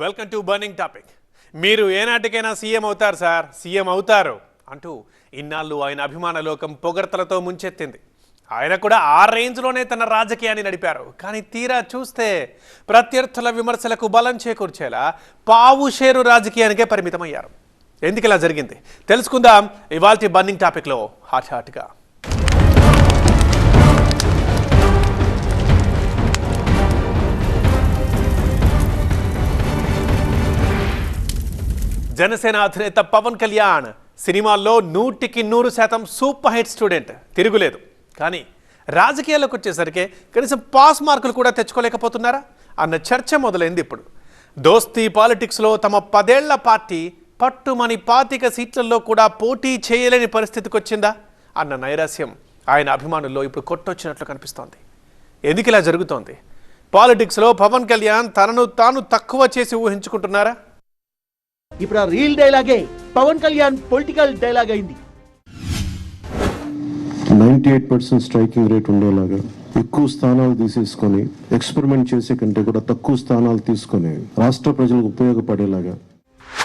Welcome to burning topic మీరు ఏనాటికైనా CM అవుతారు సార్. సీఎం అవుతారు అంటూ ఇన్నాళ్ళు ఆయన అభిమాన లోకం పొగడ్తలతో ముంచెత్తింది. ఆయన కూడా ఆ రేంజ్లోనే తన రాజకీయాన్ని నడిపారు. కానీ తీరా చూస్తే ప్రత్యర్థుల విమర్శలకు బలం చేకూర్చేలా పావు షేరు రాజకీయానికే పరిమితమయ్యారు. ఎందుకు ఇలా జరిగింది? తెలుసుకుందాం ఇవాల్టి బర్నింగ్ టాపిక్లో హాట్ హాట్గా. జనసేన అధినేత పవన్ కళ్యాణ్ సినిమాల్లో నూటికి నూరు శాతం సూపర్ హిట్ స్టూడెంట్. తిరుగులేదు. కానీ రాజకీయాల్లోకి వచ్చేసరికి కనీసం పాస్ మార్కులు కూడా తెచ్చుకోలేకపోతున్నారా? అన్న చర్చ మొదలైంది ఇప్పుడు. దోస్తీ పాలిటిక్స్లో తమ పదేళ్ళ పార్టీ పట్టుమని పాతిక సీట్లలో కూడా పోటీ చేయలేని పరిస్థితికి వచ్చిందా? అన్న నైరాస్యం ఆయన అభిమానుల్లో ఇప్పుడు కొట్టొచ్చినట్లు కనిపిస్తోంది. ఎందుకు ఇలా జరుగుతోంది? పాలిటిక్స్లో పవన్ కళ్యాణ్ తనను తాను తక్కువ చేసి ఊహించుకుంటున్నారా? ఇప్పుడు ఆ రీల్ డైలాగే పవన్ కళ్యాణ్ పొలిటికల్ డైలాగ్ అయింది. Ninety eight percent striking rate ఉండేలాగా ఎక్కువ స్థానాలు తీసేసుకొని ఎక్స్పెరిమెంట్ చేసే కంటే కూడా తక్కువ స్థానాలు తీసుకొని రాష్ట్ర ప్రజలకు ఉపయోగపడేలాగా.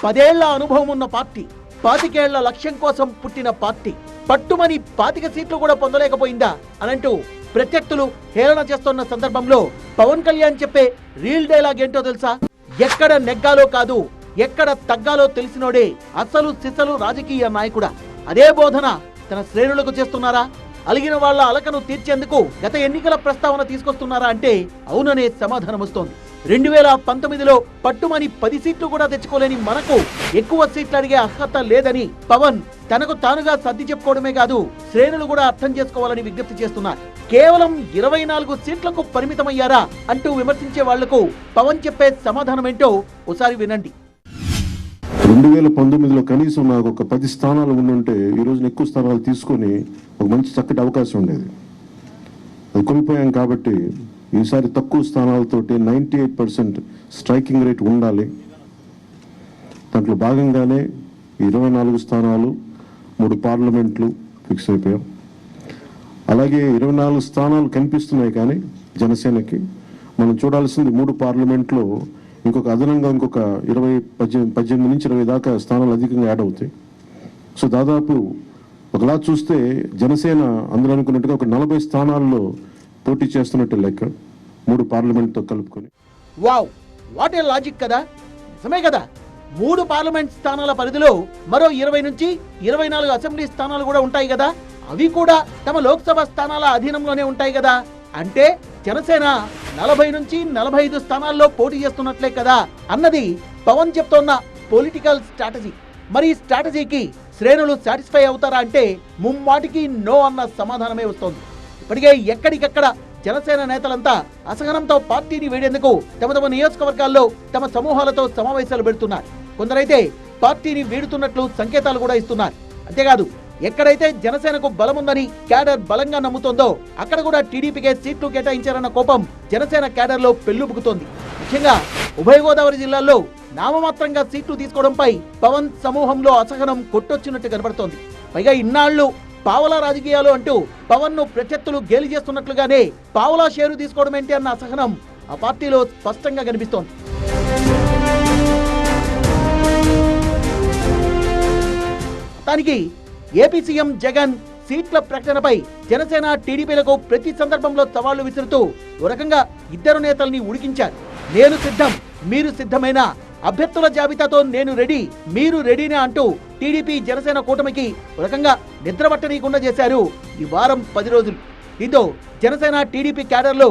పదేళ్ళ అనుభవం ఉన్న పార్టీ పాతికేళ్ళ లక్ష్యం కోసం పుట్టిన పార్టీ పట్టుమని పాతిక సీట్లు కూడా పొందలేకపోయిందా అనంటూ ప్రత్యర్థులు హేళన చేస్తున్న సందర్భంలో పవన్ కళ్యాణ్ చెప్పే రీల్ డైలాగ్ ఏంటో తెలుసా? ఎక్కడ నెగ్గాలో కాదు ఎక్కడ తగ్గాలో తెలిసినోడే అసలు సిసలు రాజకీయ నాయకుడా? అదే బోధన తన శ్రేణులకు చేస్తున్నారా? అలిగిన వాళ్ళ అలకను తీర్చేందుకు గత ఎన్నికల ప్రస్తావన తీసుకొస్తున్నారా అంటే అవుననే సమాధానం వస్తోంది రెండు వేల పంతొమ్మిదిలో పట్టుమని పది సీట్లు కూడా తెచ్చుకోలేని మనకు ఎక్కువ సీట్లు అడిగే అర్హత లేదని పవన్ తనకు తానుగా సర్ది చెప్పుకోవడమే కాదు శ్రేణులు కూడా అర్థం చేసుకోవాలని విజ్ఞప్తి చేస్తున్నారు. కేవలం ఇరవై నాలుగు సీట్లకు పరిమితమయ్యారా అంటూ విమర్శించే వాళ్ళకు పవన్ చెప్పే సమాధానం ఏంటో ఒకసారి వినండి. రెండు వేల పంతొమ్మిదిలో కనీసం నాకు ఒక పది స్థానాలు ఉండుంటే ఈ రోజున ఎక్కువ స్థానాలు తీసుకొని ఒక మంచి చక్కటి అవకాశం ఉండేది. అది కోల్పోయాం కాబట్టి ఈసారి తక్కువ స్థానాలతోటి ninety eight percent striking rate ఉండాలి. దాంట్లో భాగంగానే ఇరవై నాలుగు స్థానాలు మూడు పార్లమెంట్లు ఫిక్స్ అయిపోయాం. అలాగే ఇరవై నాలుగు స్థానాలు కనిపిస్తున్నాయి కానీ జనసేనకి. మనం చూడాల్సింది మూడు పార్లమెంట్లో ఇంకొక అదనంగా ఇంకొక ఇరవై పద్దెనిమిది పద్దెనిమిది నుంచి ఇరవై దాకా స్థానాలు అధికంగా యాడ్ అవుతాయి. సో దాదాపు ఒకలా చూస్తే జనసేన అందులో అనుకున్నట్టుగా ఒక నలభై స్థానాల్లో పోటీ చేస్తున్నట్టు లెక్క. మూడు పార్లమెంట్తో కలుపుకొని. వావ్! వాట్ ఏ లాజిక్ కదా! నిజమే కదా! మూడు పార్లమెంట్ స్థానాల పరిధిలో మరో ఇరవై నుంచి ఇరవై నాలుగు అసెంబ్లీ స్థానాలు కూడా ఉంటాయి కదా! అవి కూడా తమ లోక్సభ స్థానాల అధీనంలోనే ఉంటాయి కదా! అంటే జనసేన నలభై నుంచి నలభై ఐదు స్థానాల్లో పోటీ చేస్తున్నట్లే కదా అన్నది పవన్ చెప్తోన్న పొలిటికల్ స్ట్రాటజీ మరి ఈ స్ట్రాటజీకి శ్రేణులు సాటిస్ఫై అవుతారా అంటే ముమ్మాటికి నో అన్న సమాధానమే వస్తోంది. ఇప్పటికే ఎక్కడికెక్కడ జనసేన నేతలంతా అసహనంతో పార్టీని వీడేందుకు తమ తమ నియోజకవర్గాల్లో తమ సమూహాలతో సమావేశాలు పెడుతున్నారు. కొందరైతే పార్టీని వీడుతున్నట్లు సంకేతాలు కూడా ఇస్తున్నారు. అంతేకాదు ఎక్కడైతే జనసేనకు బలముందని క్యాడర్ బలంగా నమ్ముతోందో అక్కడ కూడా టీడీపీకే సీట్లు కేటాయించారన్న కోపం జనసేన క్యాడర్లో పెళ్ళుబుకుతోంది ముఖ్యంగా ఉభయ గోదావరి జిల్లాల్లో నామమాత్రంగా సీట్లు తీసుకోవడంపై పవన్ సమూహంలో అసహనం కొట్టొచ్చినట్టు కనబడుతోంది. పైగా ఇన్నాళ్ళు పావలా రాజకీయాలు అంటూ పవన్ను ప్రత్యర్థులు గేలి చేస్తున్నట్లుగానే పావలా షేరు తీసుకోవడం ఏంటి అన్న అసహనం ఆ పార్టీలో స్పష్టంగా కనిపిస్తోంది. దానికి ఏపీ సీఎం జగన్ సీట్ల ప్రకటనపై జనసేన టీడీపీలకు ప్రతి సందర్భంలో సవాళ్ళు విసురుతూ ఓ రకంగా ఇద్దరు నేతల్ని ఉడికించారు. నేను సిద్ధం మీరు సిద్ధమైన? అభ్యర్థుల జాబితాతో నేను రెడీ మీరు రెడీనే అంటూ టీడీపీ జనసేన కూటమికి రకంగా నిద్రపట్టనీయకుండా చేశారు ఈ వారం పది రోజులు. దీంతో జనసేన టీడీపీ క్యాడర్లో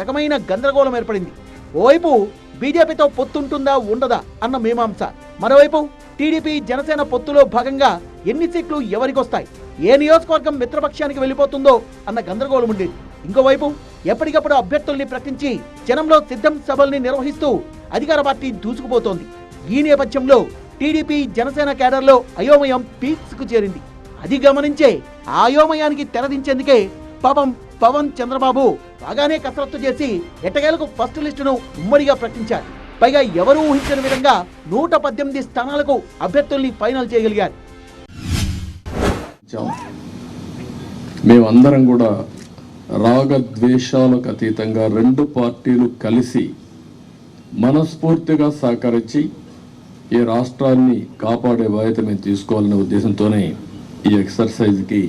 రకమైన గందరగోళం ఏర్పడింది. ఓవైపు బీజేపీతో పొత్తుంటుందా ఉండదా అన్న మీమాంస. మరోవైపు టీడీపీ జనసేన పొత్తులో భాగంగా ఎన్ని సీట్లు ఎవరికొస్తాయి? ఏ నియోజకవర్గం మిత్రపక్షానికి వెళ్ళిపోతుందో అన్న గందరగోళం ఉండేది ఇంకోవైపు ఎప్పటికప్పుడు అభ్యర్థుల్ని ప్రకటించి జనంలో సిద్ధం సభల్ని నిర్వహిస్తూ అధికార పార్టీ దూసుకుపోతోంది. ఈ నేపథ్యంలో టీడీపీ జనసేన కేడర్లో అయోమయం పీక్స్కు చేరింది. అది గమనించే ఆ అయోమయానికి తెరదించేందుకే పాపం పవన్ చంద్రబాబు బాగానే కసరత్తు చేసి ఎట్టకేలకు ఫస్ట్ లిస్టును ఉమ్మడిగా ప్రకటించారు. పైగా ఎవరూ ఊహించని విధంగా నూట పద్దెనిమిది స్థానాలకు అభ్యర్థుల్ని ఫైనల్ చేయగలిగారు. మేమందరం కూడా రాగద్వేషాలకు అతీతంగా రెండు పార్టీలు కలిసి మనస్ఫూర్తిగా సహకరించి ఈ రాష్ట్రాన్ని కాపాడే బాధ్యత మేము తీసుకోవాలనే ఉద్దేశంతోనే ఈ ఎక్సర్సైజ్కి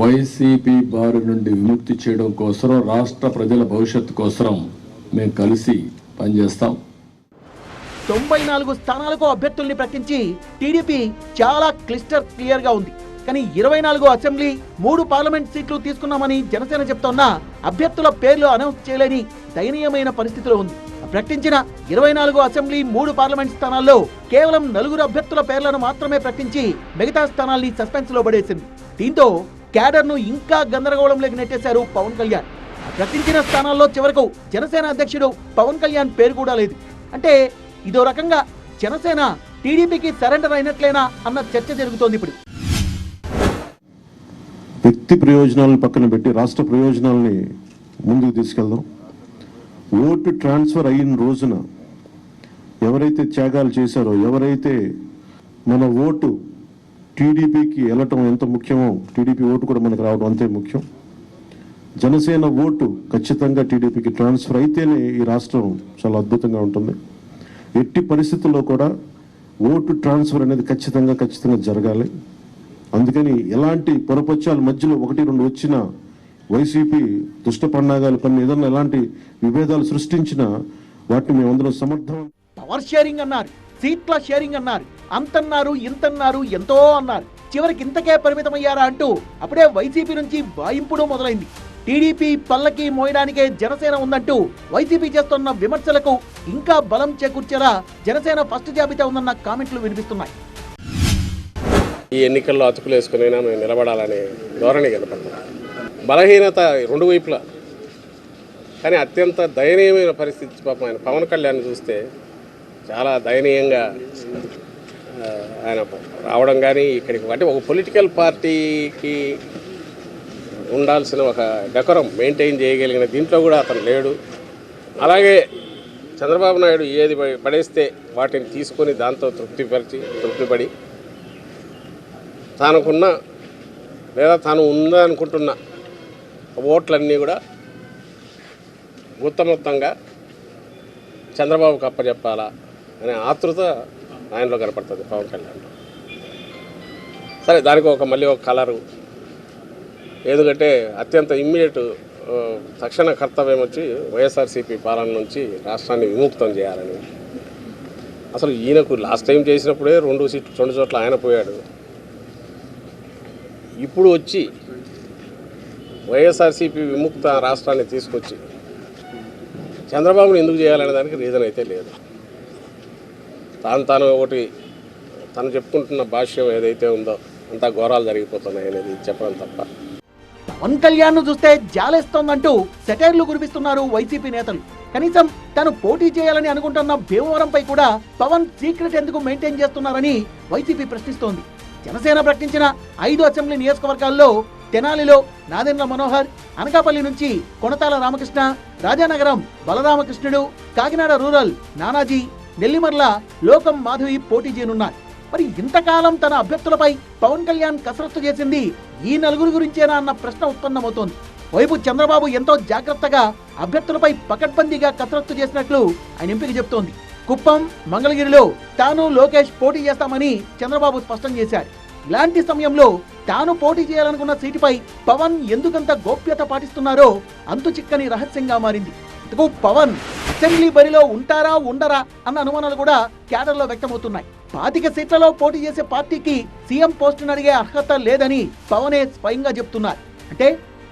వైసీపీ బారి నుండి విముక్తి చేయడం కోసం రాష్ట్ర ప్రజల భవిష్యత్తు కోసం మేము కలిసి పనిచేస్తాం. తొంభై నాలుగు స్థానాలకు అభ్యర్థుల్ని ప్రకటించి టీడీపీ చాలా క్లిస్టర్ క్లియర్గా ఉంది. కానీ ఇరవై నాలుగు అసెంబ్లీ మూడు పార్లమెంట్ సీట్లు తీసుకున్నామని జనసేన చెప్తోన్న అభ్యర్థుల పేర్లు అనౌన్స్ చేయలేని దయనీయమైన పరిస్థితిలో ఉంది. ప్రకటించిన ఇరవై నాలుగు అసెంబ్లీ మూడు పార్లమెంట్ స్థానాల్లో కేవలం నలుగురు అభ్యర్థుల పేర్లను మాత్రమే ప్రకటించి మిగతా స్థానాల్ని సస్పెన్స్లో పడేసింది. దీంతో క్యాడర్ను ఇంకా గందరగోళంలోకి నెట్టేశారు పవన్ కళ్యాణ్. ప్రకటించిన స్థానాల్లో చివరకు జనసేన అధ్యక్షుడు పవన్ కళ్యాణ్ పేరు కూడా లేదు. అంటే ఇదో రకంగా జనసేన టీడీపీకి సరెండర్ అయినట్లేనా అన్న చర్చ జరుగుతోంది ఇప్పుడు. వ్యక్తి ప్రయోజనాలను పక్కన పెట్టి రాష్ట్ర ప్రయోజనాలని ముందుకు తీసుకెళ్దాం. ఓటు ట్రాన్స్ఫర్ అయిన రోజున ఎవరైతే త్యాగాలు చేశారో ఎవరైతే మన ఓటు టీడీపీకి వెళ్ళటం ఎంత ముఖ్యమో టీడీపీ ఓటు కూడా మనకు రావడం అంతే ముఖ్యం. జనసేన ఓటు ఖచ్చితంగా టీడీపీకి ట్రాన్స్ఫర్ అయితేనే ఈ రాష్ట్రం చాలా అద్భుతంగా ఉంటుంది. ఎట్టి పరిస్థితుల్లో కూడా ఓటు ట్రాన్స్ఫర్ అనేది ఖచ్చితంగా ఖచ్చితంగా జరగాలి. అందుకని ఎలాంటి పొరపచ్చాల మధ్యలో ఒకటి రెండు వచ్చిన వైసీపీ దుష్ట పండాగాలు కొన్ని ఏదన్నా ఎలాంటి విభేదాలు సృష్టించినా వాటిని మేమందరం సమర్థం పవర్ షేరింగ్ అన్నారు సీట్ల షేరింగ్ అన్నారు అంతన్నారు ఇంతన్నారు ఎంతో అన్నారు. చివరికి ఇంతకే పరిమితమయ్యారా అంటూ అప్పుడే వైసీపీ నుంచి వాయింపుడు మొదలైంది. టీడీపీ పల్లకి మోయడానికే జనసేన ఉందంటూ వైసీపీ చేస్తున్న విమర్శలకు ఇంకా బలం చేకూర్చేలా జనసేన ఫస్ట్ జాబితా ఉందన్న కామెంట్లు వినిపిస్తున్నాయి. ఈ ఎన్నికల్లో అతుకులేసుకునైనా మేము నిలబడాలనే ధోరణి కనపడుతుంది. బలహీనత రెండు వైపులా. కానీ అత్యంత దయనీయమైన పరిస్థితి పాపం ఆయన పవన్ కళ్యాణ్ చూస్తే చాలా దయనీయంగా ఆయన రావడం కానీ ఇక్కడికి అంటే ఒక పొలిటికల్ పార్టీకి ఉండాల్సిన ఒక డెకరం మెయింటైన్ చేయగలిగిన దీంట్లో కూడా అతను లేడు. అలాగే చంద్రబాబు నాయుడు ఏది పడేస్తే వాటిని తీసుకొని దాంతో తృప్తిపరిచి తృప్తిపడి తానుకున్న లేదా తాను ఉందనుకుంటున్న ఓట్లన్నీ కూడా ఉత్తమొత్తంగా చంద్రబాబుకి అప్పచెప్పాలా అనే ఆతృత ఆయనలో కనపడుతుంది పవన్ కళ్యాణ్ సరే దానికి ఒక మళ్ళీ ఒక కలరు ఎందుకంటే అత్యంత ఇమ్మీడియట్ తక్షణ కర్తవ్యం వచ్చి వైఎస్ఆర్సీపీ పాలన నుంచి రాష్ట్రాన్ని విముక్తం చేయాలని. అసలు ఈయనకు లాస్ట్ టైం చేసినప్పుడే రెండు సీట్లు రెండు చోట్ల ఆయన పోయాడు. ఇప్పుడు వచ్చి వైఎస్ఆర్సీపీ విముక్త రాష్ట్రాన్ని తీసుకొచ్చి చంద్రబాబును ఎందుకు చేయాలనే దానికి రీజన్ అయితే లేదు. తాను తాను ఒకటి తను చెప్పుకుంటున్న భాష్యం ఏదైతే ఉందో అంతా ఘోరాలు జరిగిపోతున్నాయి అనేది చెప్పడం తప్ప. పవన్ కళ్యాణ్ను చూస్తే జాలేస్తోందంటూ సెటైర్లు కురిపిస్తున్నారు వైసీపీ నేతలు. కనీసం తను పోటీ చేయాలని అనుకుంటున్న భీమవరంపై కూడా పవన్ సీక్రెట్ ఎందుకు మెయింటైన్ చేస్తున్నారని వైసీపీ ప్రశ్నిస్తోంది. జనసేన ప్రకటించిన ఐదు అసెంబ్లీ నియోజకవర్గాల్లో తెనాలిలో నాదెండ్ల మనోహర్ అనకాపల్లి నుంచి కొనతాల రామకృష్ణ రాజానగరం బలరామకృష్ణుడు కాకినాడ రూరల్ నానాజీ నెల్లిమర్ల లోకం మాధవి పోటీ చేయనున్నారు మరి ఇంతకాలం తన అభ్యర్థులపై పవన్ కళ్యాణ్ కసరత్తు చేసింది ఈ నలుగురు గురించేనా అన్న ప్రశ్న ఉత్పన్నమవుతోంది. వైపు చంద్రబాబు ఎంతో జాగ్రత్తగా అభ్యర్థులపై పకడ్బందీగా కసరత్తు చేసినట్లు ఆయన ఎంపిక చెబుతోంది కుప్పం మంగళగిరిలో తాను లోకేష్ పోటీ చేస్తామని చంద్రబాబు స్పష్టం చేశారు. ఇలాంటి సమయంలో తాను పోటీ చేయాలనుకున్న సీటుపై పవన్ ఎందుకంత గోప్యత పాటిస్తున్నారో అంతు చిక్కని రహస్యంగా మారింది. ఇంతకు పవన్ అసెంబ్లీ బరిలో ఉంటారా ఉండరా అన్న అనుమానాలు కూడా క్యాడర్లో వ్యక్తమవుతున్నాయి. పాతిక సీట్లలో పోటీ చేసే పార్టీకి సీఎం పోస్టును అడిగే అర్హత లేదని పవనే స్వయంగా చెప్తున్నారు. అంటే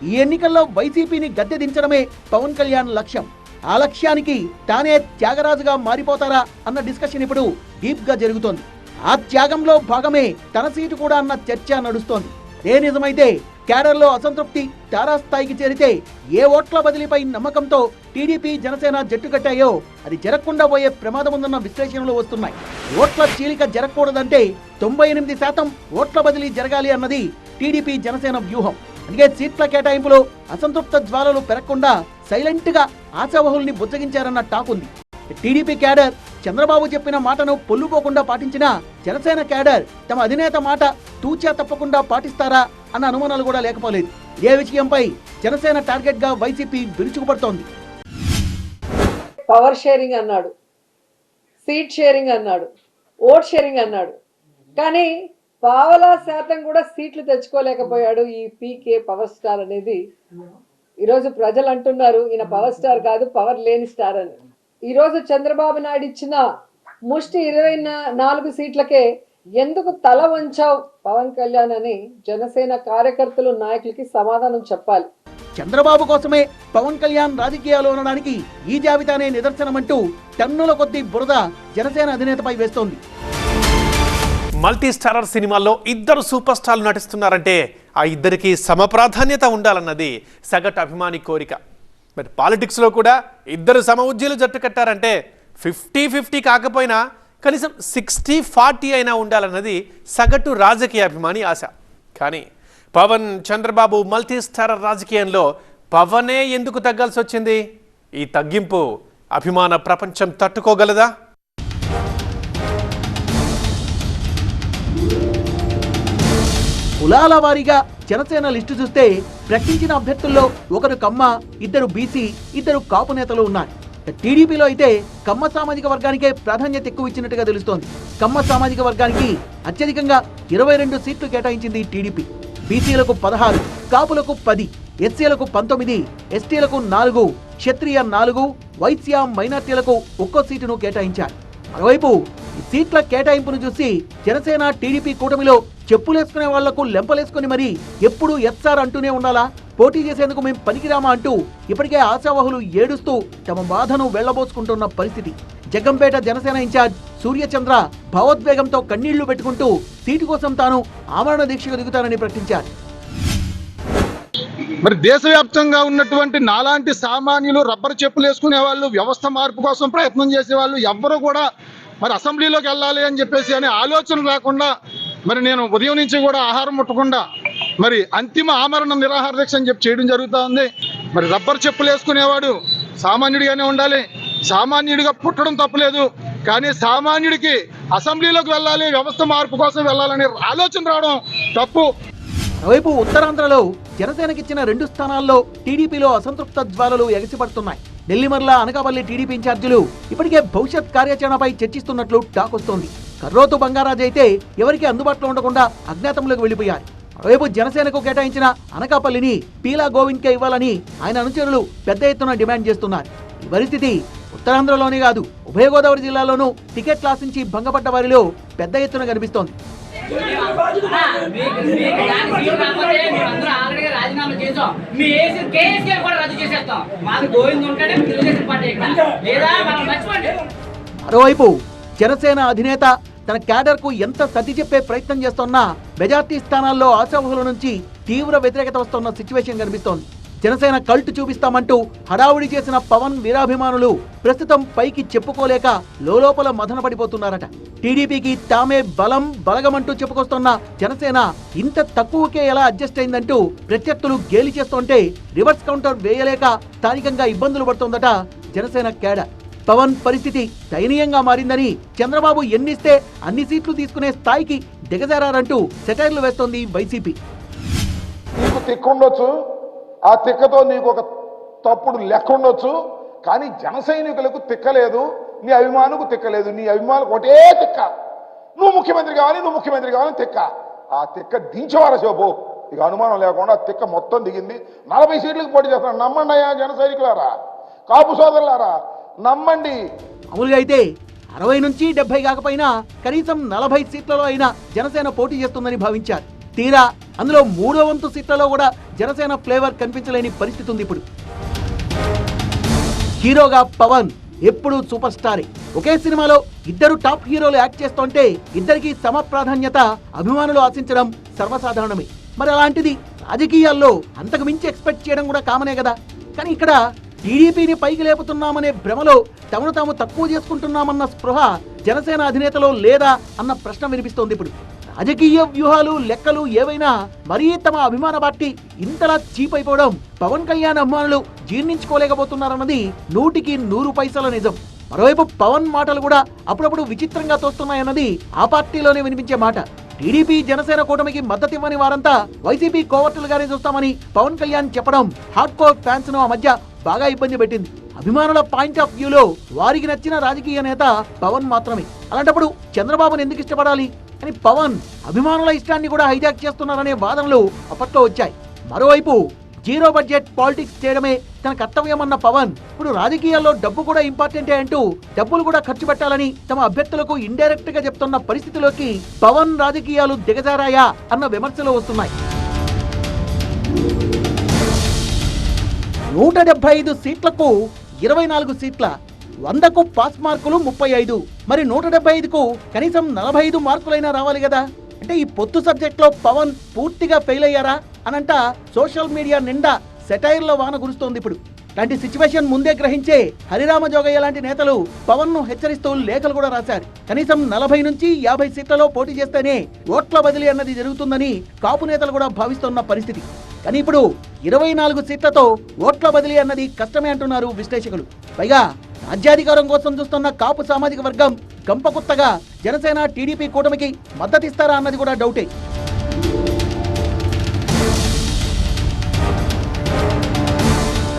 ఈ ఎన్నికల్లో వైసీపీని గద్దె దించడమే పవన్ కళ్యాణ్ లక్ష్యం. ఆ లక్ష్యానికి తానే త్యాగరాజుగా మారిపోతారా అన్న డిస్కషన్ ఇప్పుడు డీప్గా జరుగుతోంది. ఆ త్యాగంలో భాగమే తన సీటు కూడా అన్న చర్చ నడుస్తోంది. అదే నిజమైతే క్యాడర్లో అసంతృప్తి తారాస్థాయికి చేరితే ఏ ఓట్ల బదిలీపై నమ్మకంతో టీడీపీ జనసేన జట్టు కట్టాయో అది జరగకుండా పోయే ప్రమాదం ఉందన్న విశ్లేషణలు వస్తున్నాయి. ఓట్ల చీలిక జరగకూడదంటే తొంభై ఎనిమిది శాతం ఓట్ల బదిలీ జరగాలి అన్నది టీడీపీ జనసేన వ్యూహం. అందుకే సీట్ల కేటాయింపులో అసంతృప్త జ్వాలలు పెరగకుండా సైలెంట్గా ఆశావహుల్ని బుజ్జగించారన్న టాక్ ఉంది. టీడీపీ క్యాడర్ చంద్రబాబు చెప్పిన మాటను పొల్లుపోకుండా పాటించిన జనసేన క్యాడర్ తమ అధినేత మాట తూచా తప్పకుండా పాటిస్తారా అన్న అనుమానాలు కూడా లేకపోలేదు. ఏ విషయంపై జనసేన టార్గెట్గా వైసీపీ విరుచుకుపడుతోంది. పవర్ షేరింగ్ అన్నాడు. సీట్ షేరింగ్ అన్నాడు. ఓట్ షేరింగ్ అన్నాడు. కానీ పావలా శాతం కూడా సీట్లు తెచ్చుకోలేకపోయాడు ఈ పీకే పవర్ స్టార్ అనేది. ఈరోజు ప్రజలు అంటున్నారు ఈయన పవర్ స్టార్ కాదు పవర్ లేని స్టార్ అని. ఈరోజు చంద్రబాబు నాయుడు ఇచ్చిన ముష్టి ఇరవై నాలుగు సీట్లకే ఎందుకు తల వంచావు పవన్ కళ్యాణ్ అని జనసేన కార్యకర్తలు నాయకులకి సమాధానం చెప్పాలి? చంద్రబాబు కోసమే పవన్ కళ్యాణ్ రాజకీయాలు ఉండడానికి ఈ జాబితానే నిదర్శనమంటూ టన్నుల కొద్దీ బురద జనసేన అధినేతపై వేస్తోంది. మల్టీ స్టారర్ సినిమాల్లో ఇద్దరు సూపర్ స్టార్లు నటిస్తున్నారంటే ఆ ఇద్దరికి సమప్రాధాన్యత ఉండాలన్నది సగటు అభిమాని కోరిక. మరి పాలిటిక్స్లో కూడా ఇద్దరు సమఉజ్జీలు జట్టు కట్టారంటే ఫిఫ్టీ ఫిఫ్టీ కాకపోయినా కనీసం సిక్స్టీ ఫార్టీ అయినా ఉండాలన్నది సగటు రాజకీయ అభిమాని ఆశ. కానీ పవన్ చంద్రబాబు మల్టీస్టార్ రాజకీయంలో పవనే ఎందుకు తగ్గాల్సి వచ్చింది ఈ తగ్గింపు అభిమాన ప్రపంచం తట్టుకోగలదా? కులాల వారీగా జనసేన లిస్టు చూస్తే ప్రకటించిన అభ్యర్థుల్లో ఒకరు కమ్మ ఇద్దరు బీసీ ఇద్దరు కాపు నేతలు ఉన్నారు. టీడీపీలో అయితే కమ్మ సామాజిక వర్గానికే ప్రాధాన్యత ఎక్కువ ఇచ్చినట్టుగా తెలుస్తోంది. కమ్మ సామాజిక వర్గానికి అత్యధికంగా ఇరవై రెండు సీట్లు కేటాయించింది టీడీపీ. బీసీలకు పదహారు కాపులకు పది ఎస్సీలకు పంతొమ్మిది ఎస్టీలకు నాలుగు క్షత్రియ నాలుగు వైశ్య మైనార్టీలకు ఒక్కో సీటును కేటాయించారు. మరోవైపు సీట్ల కేటాయింపును చూసి జనసేన టీడీపీ కూటమిలో చెప్పులేసుకునే వాళ్ళకు లెంపలేసుకుని మరి ఎప్పుడు ఎస్ఆర్ అంటూనే ఉండాలా? పోటీ చేసేందుకు మేము పనికిరామా అంటూ ఇప్పటికే ఆశావాహులు ఏడుస్తూ తమ బాధను వెళ్ళబోసుకుంటున్న పరిస్థితి. జగ్గంపేట జనసేన ఇన్ఛార్జ్ సూర్యచంద్ర భావోద్వేగంతో కన్నీళ్ళు పెట్టుకుంటూ సీటు కోసం తాను ఆమరణ దీక్షకు దిగుతానని ప్రకటించారు. మరి దేశవ్యాప్తంగా ఉన్నటువంటి నాలాంటి సామాన్యులు రబ్బర్ చెప్పులు వేసుకునే వాళ్ళు వ్యవస్థ మార్పు కోసం ప్రయత్నం చేసే వాళ్ళు ఎవ్వరూ కూడా మరి అసెంబ్లీలోకి వెళ్ళాలి అని చెప్పేసి అనే ఆలోచన లేకుండా మరి నేను ఉదయం నుంచి కూడా ఆహారం ముట్టకుండా మరి అంతిమ ఆమరణ నిరాహార దీక్ష అని చెప్పి చేయడం జరుగుతూ ఉంది మరి రబ్బర్ చెప్పులు వేసుకునేవాడు సామాన్యుడిగానే ఉండాలి. సామాన్యుడిగా పుట్టడం తప్పలేదు. కానీ సామాన్యుడికి అసెంబ్లీలోకి వెళ్ళాలి వ్యవస్థ మార్పు కోసం వెళ్ళాలనే ఆలోచన రావడం తప్పు. వైపు ఉత్తరాంధ్రలో జనసేనకిచ్చిన రెండు స్థానాల్లో టీడీపీలో అసంతృప్త జ్వాలలు ఎగసిపడుతున్నాయి. నెల్లిమర్ల అనకాపల్లి టీడీపీ ఇన్ఛార్జీలు ఇప్పటికే భవిష్యత్ కార్యాచరణపై చర్చిస్తున్నట్లు టాక్ వస్తోంది. కర్రోతు బంగారాజు అయితే ఎవరికీ అందుబాటులో ఉండకుండా అజ్ఞాతంలోకి వెళ్ళిపోయారు రేపు జనసేనకు కేటాయించిన అనకాపల్లిని పీలా గోవింద్కే ఇవ్వాలని ఆయన అనుచరులు పెద్ద ఎత్తున డిమాండ్ చేస్తున్నారు ఈ పరిస్థితి ఉత్తరాంధ్రలోనే కాదు ఉభయ గోదావరి జిల్లాలోనూ టికెట్లు ఆశించి భంగపడ్డ వారిలో పెద్ద ఎత్తున కనిపిస్తోంది రాజీనామా చేసాం మీ ఏసీ కూడా రద్దు చేసేస్తాం మాకు గోవింద్ ఉంటాడే తెలుగుదేశం పార్టీ లేదా మనం మర్చిపోండి మరోవైపు జనసేన అధినేత తన క్యాడర్కు ఎంత సతి చెప్పే ప్రయత్నం చేస్తున్నా మెజార్టీ స్థానాల్లో ఆశావహుల నుంచి తీవ్ర వ్యతిరేకత వస్తున్న సిచ్యువేషన్ కనిపిస్తోంది. జనసేన కల్ట్ చూపిస్తామంటూ హడావుడి చేసిన పవన్ వీరాభిమానులు ప్రస్తుతం పైకి చెప్పుకోలేక లోలోపల మదన పడిపోతున్నారట. టీడీపీకి తామే బలం బలగమంటూ చెప్పుకొస్తున్న జనసేన ఇంత తక్కువకే ఎలా అడ్జస్ట్ అయిందంటూ ప్రత్యర్థులు గేలి చేస్తుంటే రివర్స్ కౌంటర్ వేయలేక స్థానికంగా ఇబ్బందులు పడుతోందట జనసేన క్యాడర్. పవన్ పరిస్థితి దయనీయంగా మారిందని చంద్రబాబు ఎన్నిస్తే అన్ని సీట్లు తీసుకునే స్థాయికి దిగజారంటూ సెటైర్లు వేస్తోంది వైసీపీ. నీకు తిక్కు ఉండొచ్చు ఆ తిక్కతో నీకు ఒక తప్పుడు లెక్క ఉండొచ్చు కానీ జన సైనికులకు తిక్కలేదు. నీ అభిమానులకు తిక్కలేదు. నీ అభిమానులకు ఒకటే తిక్క. నువ్వు ముఖ్యమంత్రి కావాలి నువ్వు ముఖ్యమంత్రి కావాలని తిక్క. ఆ తిక్క దించేవారా శోభు? ఇక అనుమానం లేకుండా తిక్క మొత్తం దిగింది. నలభై సీట్లకు పోటీ చేస్తున్నాడు నమ్మండి అయ్యా జన సైనికులారా. కాపు సోదరులారా నమ్మండి. మామూలుగా అయితే అరవై నుంచి డెబ్బై కాకపోయినా కనీసం నలభై సీట్లలో అయినా జనసేన పోటీ చేస్తుందని భావించారు. తీరా అందులో మూడో వంతు సీట్లలో కూడా జనసేన ఫ్లేవర్ కనిపించలేని పరిస్థితి ఉంది ఇప్పుడు. హీరోగా పవన్ ఎప్పుడూ సూపర్ స్టారే. ఒకే సినిమాలో ఇద్దరు టాప్ హీరోలు యాక్ట్ చేస్తుంటే ఇద్దరికి సమ ప్రాధాన్యత అభిమానులు ఆశించడం సర్వసాధారణమే. మరి అలాంటిది రాజకీయాల్లో అంతకు మించి ఎక్స్పెక్ట్ చేయడం కూడా కామనే కదా. కానీ ఇక్కడ టీడీపీని పైకి లేపుతున్నామనే భ్రమలో తమను తాము తక్కువ చేసుకుంటున్నామన్న స్పృహ జనసేన అధినేతలో లేదా అన్న ప్రశ్న వినిపిస్తోంది ఇప్పుడు. రాజకీయ వ్యూహాలు లెక్కలు ఏవైనా మరీ తమ అభిమాన పార్టీ ఇంతలా చీప్ అయిపోవడం పవన్ కళ్యాణ్ అభిమానులు జీర్ణించుకోలేకపోతున్నారన్నది నూటికి నూరు పైసల నిజం. మరోవైపు పవన్ మాటలు కూడా అప్పుడప్పుడు విచిత్రంగా తోస్తున్నాయన్నది ఆ పార్టీలోనే వినిపించే మాట. టీడీపీ జనసేన కూటమికి మద్దతు ఇవ్వని వారంతా వైసీపీ కోవర్టులుగానే చూస్తామని పవన్ కళ్యాణ్ చెప్పడం హార్డ్ కోర్ ఫ్యాన్స్ను ఆ మధ్య బాగా ఇబ్బంది పెట్టింది. అభిమానుల పాయింట్ ఆఫ్ వ్యూలో వారికి నచ్చిన రాజకీయ నేత పవన్ మాత్రమే. అలాంటప్పుడు చంద్రబాబును ఎందుకు ఇష్టపడాలి? అని పవన్ అభిమానుల ఇష్టాన్ని కూడా హైజాక్ చేస్తున్నారనే వాదనలు అప్పట్లో వచ్చాయి. మరోవైపు జీరో బడ్జెట్ పాలిటిక్స్ చేయడమే తన కర్తవ్యమన్న పవన్. ఇప్పుడు రాజకీయాల్లో డబ్బు కూడా ఇంపార్టెంటే అంటూ డబ్బులు కూడా ఖర్చు పెట్టాలని తమ అభ్యర్థులకు ఇండైరెక్ట్గా చెప్తున్న పరిస్థితిలోకి పవన్ రాజకీయాలు దిగజారాయా అన్న విమర్శలు వస్తున్నాయి. నూట డెబ్బై ఐదు సీట్లకు ఇరవై నాలుగు సీట్ల వందకు పాస్ మార్కులు ముప్పై ఐదు. మరి నూట డెబ్బై ఐదుకు కనీసం నలభై ఐదు మార్కులైనా రావాలి కదా? అంటే ఈ పొత్తు సబ్జెక్ట్లో పవన్ పూర్తిగా ఫెయిల్ అయ్యారా? అనంట సోషల్ మీడియా నిండా సెటైర్ల వాన కురుస్తోంది ఇప్పుడు. లాంటి సిచ్యువేషన్ ముందే గ్రహించే హరిరామ జోగయ్య లాంటి నేతలు పవన్ను హెచ్చరిస్తూ లేఖలు కూడా రాశారు. కనీసం నలభై నుంచి యాభై సీట్లలో పోటీ చేస్తేనే ఓట్ల బదిలీ అన్నది జరుగుతుందని కాపు నేతలు కూడా భావిస్తున్న పరిస్థితి. కానీ ఇప్పుడు ఇరవై నాలుగు సీట్లతో ఓట్ల బదిలీ అన్నది కష్టమే అంటున్నారు విశ్లేషకులు. పైగా రాజ్యాధికారం కోసం చూస్తున్న కాపు సామాజిక వర్గం గంపకుత్తగా జనసేన టీడీపీ కూటమికి మద్దతిస్తారా అన్నది కూడా డౌటే.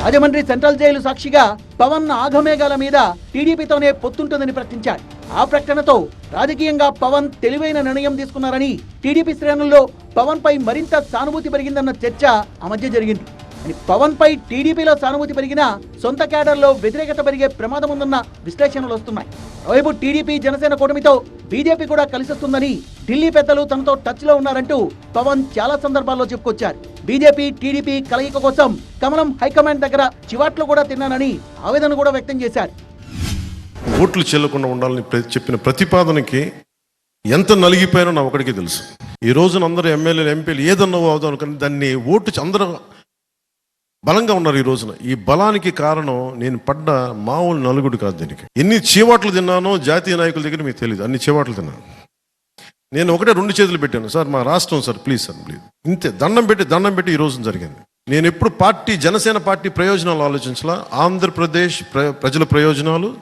రాజమండ్రి సెంట్రల్ జైలు సాక్షిగా పవన్ ఆఘమేఘాల మీద టీడీపీతోనే పొత్తుంటుందని ప్రకటించాడు ఆ ప్రకటనతో రాజకీయంగా పవన్ తెలివైన నిర్ణయం తీసుకున్నారని టీడీపీ శ్రేణుల్లో పవన్ పై మరింత సానుభూతి పెరిగిందన్న చర్చ ఆ మధ్య జరిగింది. పవన్ పై టీడీపీలో సానుభూతి పెరిగినా సొంత క్యాడర్లో వ్యతిరేకత పెరిగే ప్రమాదం ఉందన్న విశ్లేషణలు వస్తున్నాయి. వైపు టీడీపీ జనసేన కూటమితో బీజేపీ కూడా కలిసొస్తుందని ఢిల్లీ పెద్దలు తనతో టచ్లో ఉన్నారంటూ పవన్ చాలా సందర్భాల్లో చెప్పుకొచ్చారు. బీజేపీ టీడీపీ కలయిక కోసం కమలం హైకమాండ్ దగ్గర చివాట్లు కూడా తిన్నానని ఆవేదన కూడా వ్యక్తం చేశారు. ఓట్లు చెల్లకుండా ఉండాలని చెప్పిన ప్రతిపాదనకి ఎంత నలిగిపోయానో నా ఒకడికి తెలుసు. ఈ రోజున అందరూ ఎమ్మెల్యేలు ఎంపీలు ఏదన్నా అవుదాం కానీ దాన్ని ఓటు అందరూ బలంగా ఉన్నారు ఈ రోజున. ఈ బలానికి కారణం నేను పడ్డ మామూలు నలుగుడు కాదు దీనికి. ఎన్ని చీవాట్లు తిన్నానో జాతీయ నాయకుల దగ్గర మీకు తెలియదు అన్ని చీవాట్లు తిన్నాను. నేను ఒకటే రెండు చేతులు పెట్టాను. సార్ మా రాష్ట్రం సార్ ప్లీజ్ సార్ ప్లీజ్. ఇంతే దండం పెట్టి దండం పెట్టి ఈ రోజున జరిగింది. నేను ఎప్పుడు పార్టీ జనసేన పార్టీ ప్రయోజనాలు ఆలోచించాల. ఆంధ్రప్రదేశ్ ప్ర- ప్రజల ప్రయోజనాలు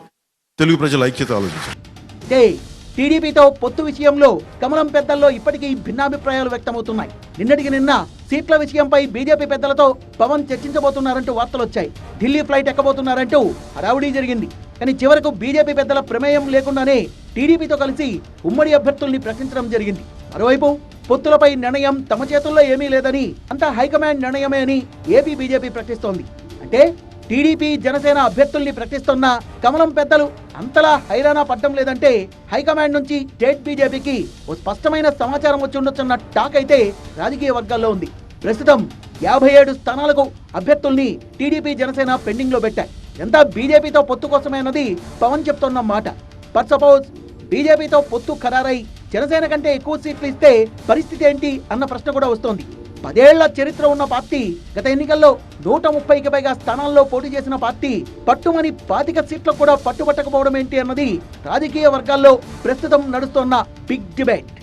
తెలుగు ప్రజల ఐక్యత ఆలోచించాలి. టీడీపీతో పొత్తు విషయంలో కమలం పెద్దల్లో ఇప్పటికీ భిన్నాభిప్రాయాలు వ్యక్తమవుతున్నాయి. నిన్నటికి నిన్న సీట్ల విషయంపై బీజేపీ పెద్దలతో పవన్ చర్చించబోతున్నారంటూ వార్తలు వచ్చాయి ఢిల్లీ ఫ్లైట్ ఎక్కబోతున్నారంటూ హడావుడీ జరిగింది. కానీ చివరకు బీజేపీ పెద్దల ప్రమేయం లేకుండానే టీడీపీతో కలిసి ఉమ్మడి అభ్యర్థుల్ని ప్రకటించడం జరిగింది. మరోవైపు పొత్తులపై నిర్ణయం తమ చేతుల్లో ఏమీ లేదని అంతా హైకమాండ్ నిర్ణయమే అని ఏపీ బీజేపీ ప్రకటిస్తోంది. అంటే టీడీపీ జనసేన అభ్యర్థుల్ని ప్రకటిస్తున్న కమలం పెద్దలు అంతలా హైరానా పడ్డం లేదంటే హైకమాండ్ నుంచి స్టేట్ బీజేపీకి ఓ స్పష్టమైన సమాచారం వచ్చి ఉండొచ్చన్న టాక్ అయితే రాజకీయ వర్గాల్లో ఉంది. ప్రస్తుతం యాభై ఏడు స్థానాలకు అభ్యర్థుల్ని టీడీపీ జనసేన పెండింగ్లో పెట్టాయి. ఎంత బీజేపీతో పొత్తు కోసమే అన్నది పవన్ చెప్తున్న మాట. బట్ సపోజ్ బీజేపీతో పొత్తు ఖరారై జనసేన కంటే ఎక్కువ సీట్లు ఇస్తే పరిస్థితి ఏంటి అన్న ప్రశ్న కూడా వస్తోంది. పదేళ్ళ చరిత్ర ఉన్న పార్టీ గత ఎన్నికల్లో నూట ముప్పైకి పైగా స్థానాల్లో పోటీ చేసిన పార్టీ పట్టుమని పాతిక సీట్లకు కూడా పట్టుబట్టకపోవడం ఏంటి అన్నది రాజకీయ వర్గాల్లో ప్రస్తుతం నడుస్తోన్న బిగ్ డిబేట్